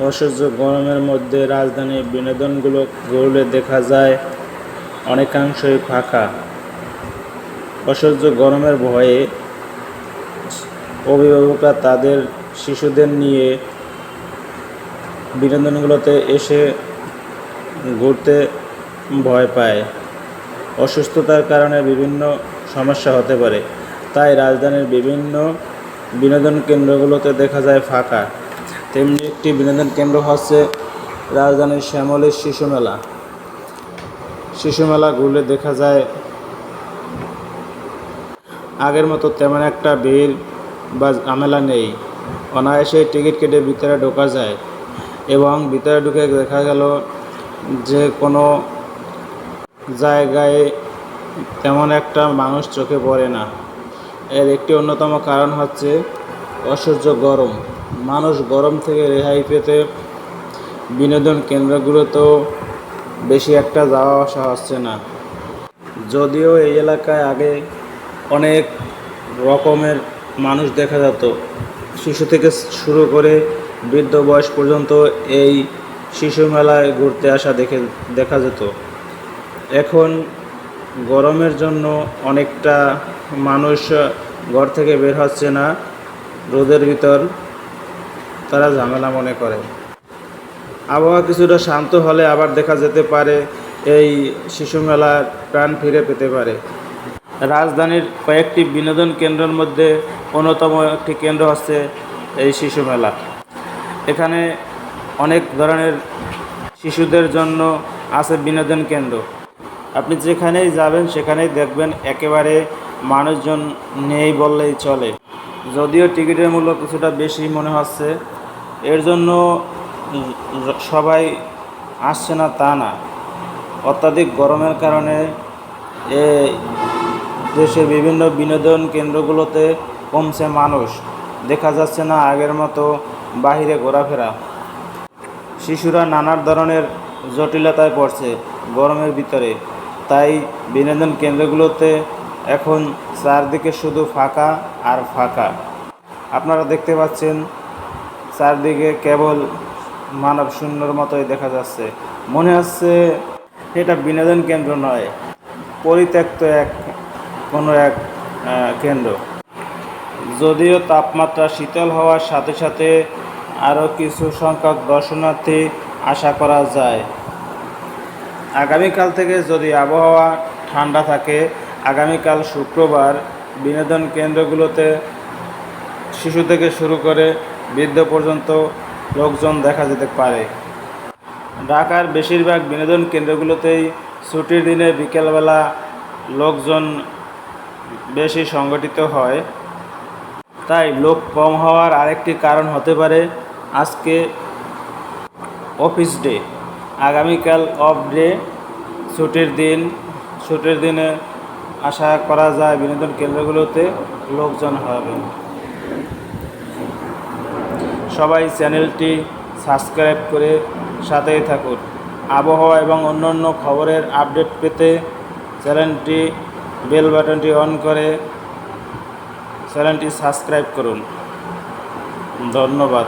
অসহ্য গরমের মধ্যে রাজধানীর বিনোদনগুলো ঘুরলে দেখা যায় অনেকাংশই ফাঁকা। অসহ্য গরমের ভয়ে অভিভাবকরা তাদের শিশুদের নিয়ে বিনোদনগুলোতে এসে ঘুরতে ভয় পায়। অসুস্থতার কারণে বিভিন্ন সমস্যা হতে পারে। তাই রাজধানীর বিভিন্ন বিনোদন কেন্দ্রগুলোতে দেখা যায় ফাঁকা। তেমনি একটি বিনোদন কেন্দ্র হচ্ছে রাজধানীর শ্যামলের শিশু মেলা। শিশু মেলা ঘুরলে দেখা যায় আগের মতো তেমন একটা ভিড় বা ঝামেলা নেই। অনায়াসে টিকিট কেটে ভিতরে ঢোকা যায় এবং ভিতরে ঢুকে দেখা গেল যে কোনো জায়গায় তেমন একটা মানুষ চোখে পড়ে না। এর একটি অন্যতম কারণ হচ্ছে অসহ্য গরম। মানুষ গরম থেকে রেহাই পেতে বিনোদন কেন্দ্রগুলোতেও বেশি একটা যাওয়া আসা হচ্ছে না। যদিও এই এলাকায় আগে অনেক রকমের মানুষ দেখা যেত। শিশু থেকে শুরু করে বৃদ্ধ বয়স পর্যন্ত এই শিশু মেলায় ঘুরতে আসা দেখে দেখা যেত। এখন গরমের জন্য অনেকটা মানুষ ঘর থেকে বের হচ্ছে না, রোদের ভিতর। তারা ঝামেলা মনে করে। আবহাওয়া কিছুটা শান্ত হলে আবার দেখা যেতে পারে এই শিশু মেলার প্রাণ ফিরে পেতে পারে। রাজধানীর কয়েকটি বিনোদন কেন্দ্রের মধ্যে অন্যতম একটি কেন্দ্র হচ্ছে এই শিশু মেলা এখানে অনেক ধরনের শিশুদের জন্য আছে বিনোদন কেন্দ্র। আপনি যেখানেই যাবেন সেখানেই দেখবেন একেবারে মানুষজন নেই বললেই চলে। যদিও টিকিটের মূল্য কিছুটা বেশি মনে হচ্ছে, এর জন্য সবাই আসছে না তা না। অত্যাধিক গরমের কারণে এ দেশের বিভিন্ন বিনোদন কেন্দ্রগুলোতে কমছে মানুষ। দেখা যাচ্ছে না আগের মতো বাহিরে ঘোরাফেরা। শিশুরা নানান ধরনের জটিলতায় পড়ছে গরমের ভিতরে। তাই বিনোদন কেন্দ্রগুলোতে এখন চারদিকে শুধু ফাঁকা আর ফাঁকা। আপনারা দেখতে পাচ্ছেন চারদিকে কেবল মানব শূন্যর মতোই দেখা যাচ্ছে। মনে হচ্ছে এটা বিনোদন কেন্দ্র নয়, পরিত্যক্ত এক, কোনো এক কেন্দ্র। যদিও তাপমাত্রা শীতল হওয়ার সাথে সাথে আরও কিছু সংখ্যক দর্শনার্থী আশা করা যায়। আগামীকাল থেকে যদি আবহাওয়া ঠান্ডা থাকে, আগামীকাল শুক্রবার বিনোদন কেন্দ্রগুলোতে শিশু থেকে শুরু করে বৃদ্ধ পর্যন্ত লোকজন দেখা যেতে পারে। ঢাকার বেশিরভাগ বিনোদন কেন্দ্রগুলোতেই ছুটির দিনে বিকেলবেলা লোকজন বেশি সংগঠিত হয়। তাই লোক কম হওয়ার আরেকটি কারণ হতে পারে আজকে অফিস ডে। আগামীকাল অফ ডে, ছুটির দিন। ছুটির দিনে আশা করা যায় বিনোদন কেন্দ্রগুলোতে লোকজন হবে। সবাই চ্যানেলটি সাবস্ক্রাইব করে সাথেই থাকুন। আবহাওয়া এবং অন্যান্য খবরের আপডেট পেতে চ্যানেলটি বেল বাটনটি অন করে চ্যানেলটি সাবস্ক্রাইব করুন। ধন্যবাদ।